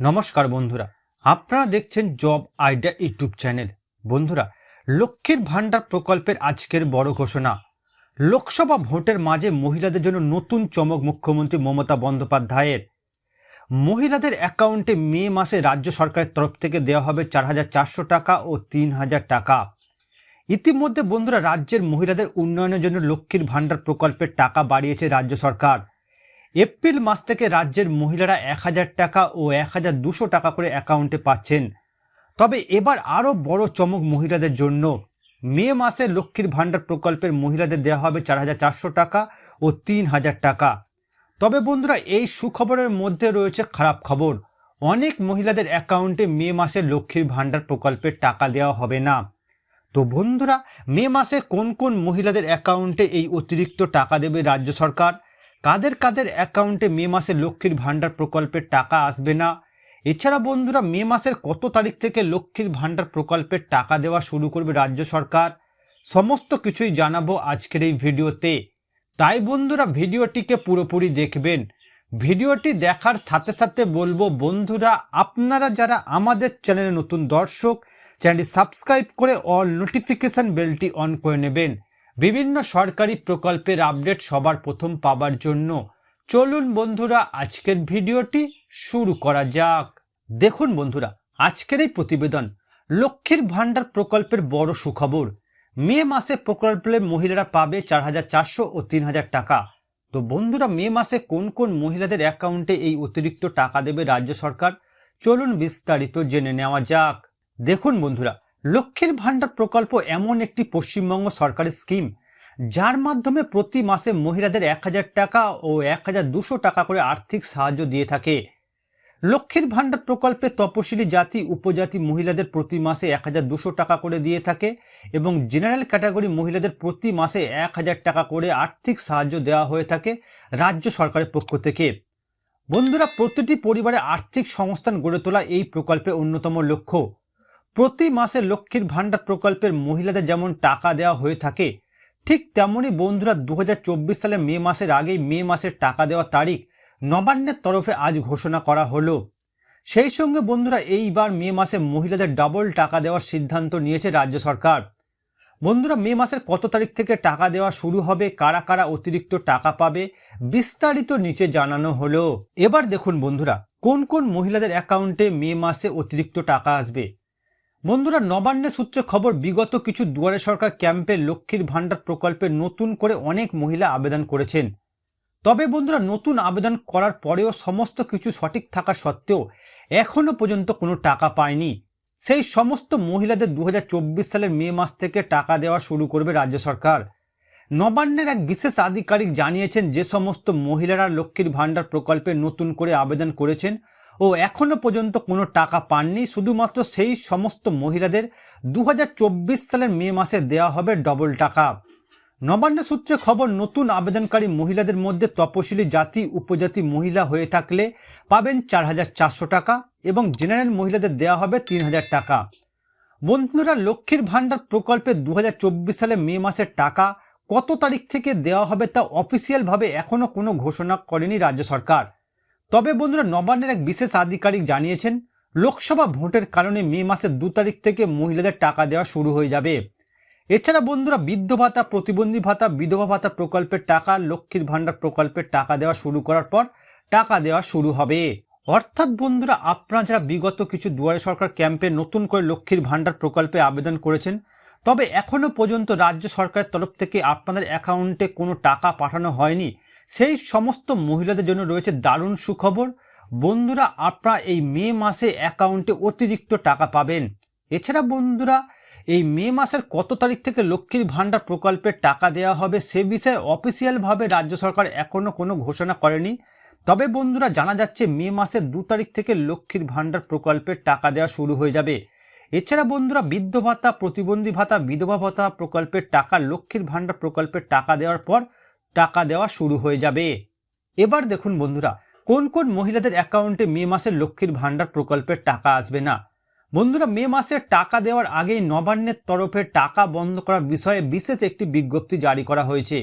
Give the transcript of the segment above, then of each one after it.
নমস্কার বন্ধুরা, আপনারা দেখছেন জব আইডিয়া ইউটিউব চ্যানেল। বন্ধুরা, লক্ষ্মীর ভাণ্ডার প্রকল্পের আজকের বড় ঘোষণা। লোকসভা ভোটের মাঝে মহিলাদের জন্য নতুন চমক মুখ্যমন্ত্রী মমতা বন্দ্যোপাধ্যায়ের। মহিলাদের অ্যাকাউন্টে মে মাসে রাজ্য সরকারের তরফ থেকে দেওয়া হবে চার হাজার চারশো টাকা ও তিন হাজার টাকা। ইতিমধ্যে বন্ধুরা, রাজ্যের মহিলাদের উন্নয়নের জন্য লক্ষ্মীর ভাণ্ডার প্রকল্পের টাকা বাড়িয়েছে রাজ্য সরকার। এপ্রিল মাস থেকে রাজ্যের মহিলারা এক হাজার টাকা ও এক হাজার দুশো টাকা করে অ্যাকাউন্টে পাচ্ছেন। তবে এবার আরও বড় চমক মহিলাদের জন্য। মে মাসে লক্ষ্মীর ভাণ্ডার প্রকল্পের মহিলাদের দেওয়া হবে চার হাজার চারশো টাকা ও তিন হাজার টাকা। তবে বন্ধুরা, এই সুখবরের মধ্যে রয়েছে খারাপ খবর। অনেক মহিলাদের অ্যাকাউন্টে মে মাসে লক্ষ্মীর ভাণ্ডার প্রকল্পের টাকা দেওয়া হবে না। তো বন্ধুরা, মে মাসে কোন কোন মহিলাদের অ্যাকাউন্টে এই অতিরিক্ত টাকা দেবে রাজ্য সরকার? কাদের কাদের অ্যাকাউন্টে মে মাসে লক্ষ্মীর ভাণ্ডার প্রকল্পের টাকা আসবে না? এছাড়া বন্ধুরা, মে মাসের কত তারিখ থেকে লক্ষ্মীর ভাণ্ডার প্রকল্পের টাকা দেওয়া শুরু করবে রাজ্য সরকার? সমস্ত কিছুই জানাব আজকের এই ভিডিওতে। তাই বন্ধুরা, ভিডিওটিকে পুরোপুরি দেখবেন। ভিডিওটি দেখার সাথে সাথে বলব, বন্ধুরা, আপনারা যারা আমাদের চ্যানেলে নতুন দর্শক, চ্যানেলটি সাবস্ক্রাইব করে অল নোটিফিকেশান বেলটি অন করে নেবেন। বিভিন্ন সরকারি প্রকল্পের আপডেট সবার প্রথম পাবার জন্য চলুন বন্ধুরা, আজকের ভিডিওটি শুরু করা যাক। দেখুন বন্ধুরা, আজকের এই প্রতিবেদন লক্ষ্মীর ভাণ্ডার প্রকল্পের বড় সুখবর। মে মাসে প্রকল্পের মহিলারা পাবে চার হাজার চারশো ও তিন হাজার টাকা। তো বন্ধুরা, মে মাসে কোন কোন মহিলাদের অ্যাকাউন্টে এই অতিরিক্ত টাকা দেবে রাজ্য সরকার? চলুন বিস্তারিত জেনে নেওয়া যাক। দেখুন বন্ধুরা লক্ষ্মীর ভাণ্ডার প্রকল্প এমন একটি পশ্চিমবঙ্গ সরকারি স্কিম যার মাধ্যমে প্রতি মাসে মহিলাদের এক হাজার টাকা ও এক হাজার দুশো টাকা করে আর্থিক সাহায্য দিয়ে থাকে। লক্ষ্মীর ভাণ্ডার প্রকল্পে তপশিলি জাতি, উপজাতি মহিলাদের প্রতি মাসে এক হাজার দুশো টাকা করে দিয়ে থাকে এবং জেনারেল ক্যাটাগরি মহিলাদের প্রতি মাসে এক হাজার টাকা করে আর্থিক সাহায্য দেওয়া হয়ে থাকে রাজ্য সরকারের পক্ষ থেকে। বন্ধুরা, প্রতিটি পরিবারে আর্থিক সংস্থান গড়ে তোলা এই প্রকল্পের অন্যতম লক্ষ্য। প্রতি মাসে লক্ষ্মীর ভাণ্ডার প্রকল্পের মহিলাদের যেমন টাকা দেওয়া হয়ে থাকে, ঠিক তেমনই বন্ধুরা দু হাজার চব্বিশ সালে মে মাসের আগেই মে মাসের টাকা দেওয়ার তারিখ নবান্নের তরফে আজ ঘোষণা করা হলো। সেই সঙ্গে বন্ধুরা এইবার মে মাসে মহিলাদের ডাবল টাকা দেওয়ার সিদ্ধান্ত নিয়েছে রাজ্য সরকার। বন্ধুরা মে মাসের কত তারিখ থেকে টাকা দেওয়া শুরু হবে, কারা কারা অতিরিক্ত টাকা পাবে, বিস্তারিত নিচে জানানো হলো। এবার দেখুন বন্ধুরা, কোন কোন মহিলাদের অ্যাকাউন্টে মে মাসে অতিরিক্ত টাকা আসবে? বন্ধুরা নবান্নের সূত্রে খবর, বিগত কিছু দুয়ারে সরকার ক্যাম্পে লক্ষ্মীর ভাণ্ডার প্রকল্পে নতুন করে অনেক মহিলা আবেদন করেছেন। তবে বন্ধুরা, নতুন আবেদন করার পরেও সমস্ত কিছু সঠিক থাকা সত্ত্বেও এখনও পর্যন্ত কোনো টাকা পায়নি। সেই সমস্ত মহিলাদের দু হাজার চব্বিশ সালের মে মাস থেকে টাকা দেওয়া শুরু করবে রাজ্য সরকার। নবান্নের এক বিশেষ আধিকারিক জানিয়েছেন, যে সমস্ত মহিলারা লক্ষ্মীর ভাণ্ডার প্রকল্পে নতুন করে আবেদন করেছেন ও এখনও পর্যন্ত কোনো টাকা পাননি। শুধুমাত্র সেই সমস্ত মহিলাদের দু হাজার চব্বিশ সালের মে মাসে দেওয়া হবে ডবল টাকা। নবান্ন সূত্রে খবর, নতুন আবেদনকারী মহিলাদের মধ্যে তপশিলি জাতি, উপজাতি মহিলা হয়ে থাকলে পাবেন চার হাজার চারশো টাকা এবং জেনারেল মহিলাদের দেওয়া হবে তিন হাজার টাকা। বন্ধুরা, লক্ষ্মীর ভাণ্ডার প্রকল্পে দু সালে মে মাসের টাকা কত তারিখ থেকে দেওয়া হবে তা অফিসিয়ালভাবে এখনও কোনো ঘোষণা করেনি রাজ্য সরকার। তবে বন্ধুরা নবান্নের এক বিশেষ আধিকারিক জানিয়েছেন, লোকসভা ভোটের কারণে মে মাসের দু তারিখ থেকে মহিলাদের টাকা দেওয়া শুরু হয়ে যাবে। এছাড়া বন্ধুরা বৃদ্ধ ভাতা, প্রতিবন্ধী ভাতা, বিধবা ভাতা প্রকল্পের টাকা, লক্ষ্মীর ভাণ্ডার প্রকল্পের টাকা দেওয়া শুরু করার পর টাকা দেওয়া শুরু হবে। অর্থাৎ বন্ধুরা আপনারা যারা বিগত কিছু দুয়ারে সরকার ক্যাম্পে নতুন করে লক্ষ্মীর ভাণ্ডার প্রকল্পে আবেদন করেছেন, তবে এখনও পর্যন্ত রাজ্য সরকারের তরফ থেকে আপনাদের অ্যাকাউন্টে কোনো টাকা পাঠানো হয়নি। সেই সমস্ত মহিলাদের জন্য রয়েছে দারুণ সুখবর। বন্ধুরা, আপনারা এই মে মাসে অ্যাকাউন্টে অতিরিক্ত টাকা পাবেন। এছাড়া বন্ধুরা, এই মে মাসের কত তারিখ থেকে লক্ষ্মীর ভাণ্ডার প্রকল্পের টাকা দেওয়া হবে সে বিষয়ে অফিসিয়ালভাবে রাজ্য সরকার এখনও কোনো ঘোষণা করেনি। তবে বন্ধুরা, জানা যাচ্ছে মে মাসের দু তারিখ থেকে লক্ষ্মীর ভাণ্ডার প্রকল্পের টাকা দেওয়া শুরু হয়ে যাবে। এছাড়া বন্ধুরা, বৃদ্ধ ভাতা, প্রতিবন্ধী ভাতা, বিধবা ভাতা প্রকল্পের টাকা, লক্ষ্মীর ভাণ্ডার প্রকল্পের টাকা দেওয়ার পর টাকা দেওয়া শুরু হয়ে যাবে। এবার দেখুন বন্ধুরা, কোন কোন মহিলাদের অ্যাকাউন্টে মে মাসের লক্ষ্মীর ভাণ্ডার প্রকল্পের টাকা আসবে না? বন্ধুরা, মে মাসের টাকা দেওয়ার আগেই নবান্নের তরফে টাকা বন্ধ করার বিষয়ে বিশেষ একটি বিজ্ঞপ্তি জারি করা হয়েছে।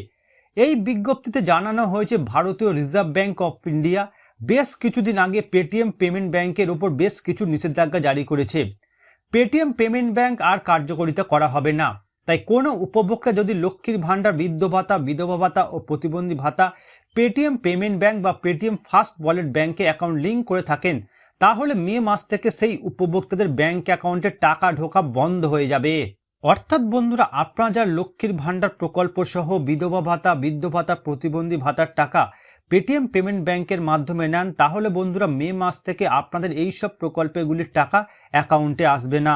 এই বিজ্ঞপ্তিতে জানানো হয়েছে, ভারতীয় রিজার্ভ ব্যাংক অফ ইন্ডিয়া বেশ কিছুদিন আগে পেটিএম পেমেন্ট ব্যাংকের ওপর বেশ কিছু নিষেধাজ্ঞা জারি করেছে। পেটিএম পেমেন্ট ব্যাংক আর কার্যকরিতা করা হবে না। তাই কোনো উপভোক্তা যদি লক্ষ্মীর ভাণ্ডার, বৃদ্ধ ভাতা, বিধবা ভাতা ও প্রতিবন্ধী ভাতা, পেটিএম পেমেন্ট ব্যাংক বা পেটিএম ফার্স্ট ওয়ালেট ব্যাংকে অ্যাকাউন্ট লিঙ্ক করে থাকেন, তাহলে মে মাস থেকে সেই উপভোক্তাদের ব্যাংক অ্যাকাউন্টে টাকা ঢোকা বন্ধ হয়ে যাবে। অর্থাৎ বন্ধুরা, আপনারা যার লক্ষ্মীর ভাণ্ডার প্রকল্প সহ বিধবা ভাতা, বৃদ্ধ ভাতা, প্রতিবন্ধী ভাতার টাকা পেটিএম পেমেন্ট ব্যাংকের মাধ্যমে নেন, তাহলে বন্ধুরা মে মাস থেকে আপনাদের এই সব প্রকল্পগুলির টাকা অ্যাকাউন্টে আসবে না।